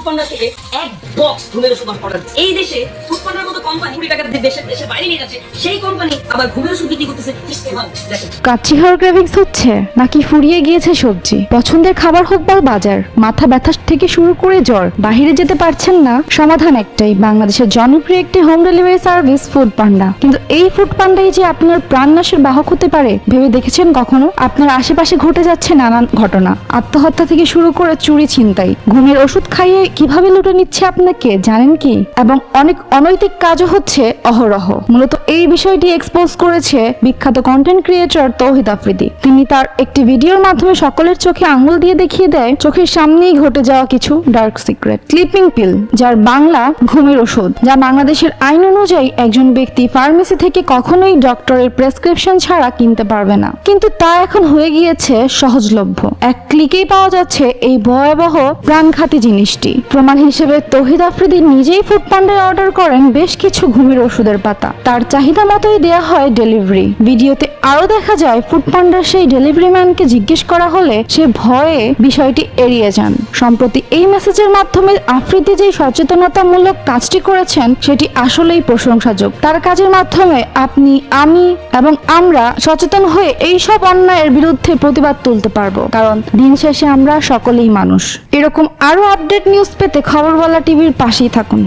Foodpanda থেকে এক box ধুলের ওষুধ অর্ডার এই দেশে কুড়ি টাকা দিয়ে হচ্ছে, নাকি ফুরিয়ে গিয়েছে সবজি? পছন্দের খাবার হোক বা বাজার, মাথা ব্যথা থেকে শুরু করে জ্বর, বাহিরে যেতে পারছেন না, সমাধান একটাই, বাংলাদেশের জনপ্রিয় একটি home delivery service Foodpanda কিন্তু এই ফুড পান্ডাই যে আপনার প্রাণনাশের বাহক হতে পারে, ভেবে দেখেছেন কখনো? আপনার আশেপাশে ঘটে যাচ্ছে নানান ঘটনা, আত্মহত্যা থেকে শুরু করে চুরি ছিনতাই, ঘুমের ওষুধ খাইয়ে কীভাবে লুটে নিচ্ছে আপনাকে, জানেন কি? এবং অনেক অনৈতিক কাজও হচ্ছে অহরহ। মূলত এই বিষয়টি এক্সপোজ করেছে বিখ্যাত কন্টেন্ট ক্রিয়েটর তৌহিদ আফ্রিদি। তিনি তার একটি ভিডিওর মাধ্যমে সকলের চোখে আঙুল দিয়ে দেখিয়ে দেয়, চোখের সামনেই ঘটে যাওয়া কিছু ডার্ক সিক্রেট স্লিপিং পিল যার বাংলা ঘুমের ওষুধ, যা বাংলাদেশের আইন অনুযায়ী একজন ব্যক্তি ফার্মেসি থেকে কখনোই ডক্টরের প্রেসক্রিপশন ছাড়া কিনতে পারবে না। কিন্তু তা এখন হয়ে গিয়েছে সহজলভ্য। এক ক্লিকেই পাওয়া যাচ্ছে এই ভয়াবহ প্রাণঘাতী জিনিসটি। প্রমাণ হিসেবে তহিদ আফ্রিদি নিজেই ফুড পান্ডায় অর্ডার করেন বেশ কিছু ঘুমের ওষুধের পাতা। তার চাহিদা মতোই দেয়া হয় ডেলিভারি। ভিডিওতে আরও দেখা যায়, ফুড পান্ডার সেই ডেলিভারি ম্যানকে জিজ্ঞেস করা হলে সে ভয়ে বিষয়টি এড়িয়ে যান। সম্প্রতি এই মেসেজের মাধ্যমে আফ্রিদি যে সচেতনতামূলক কাজটি করেছেন, সেটি আসলেই প্রশংসাযোগ তার কাজের মাধ্যমে আপনি, আমি এবং আমরা সচেতন হয়ে এই সব অন্যায়ের বিরুদ্ধে প্রতিবাদ তুলতে পারব। কারণ দিন শেষে আমরা সকলেই মানুষ। এরকম আরও আপডেট নিউজ পেতে খবরওয়ালা টিভির পাশেই থাকুন।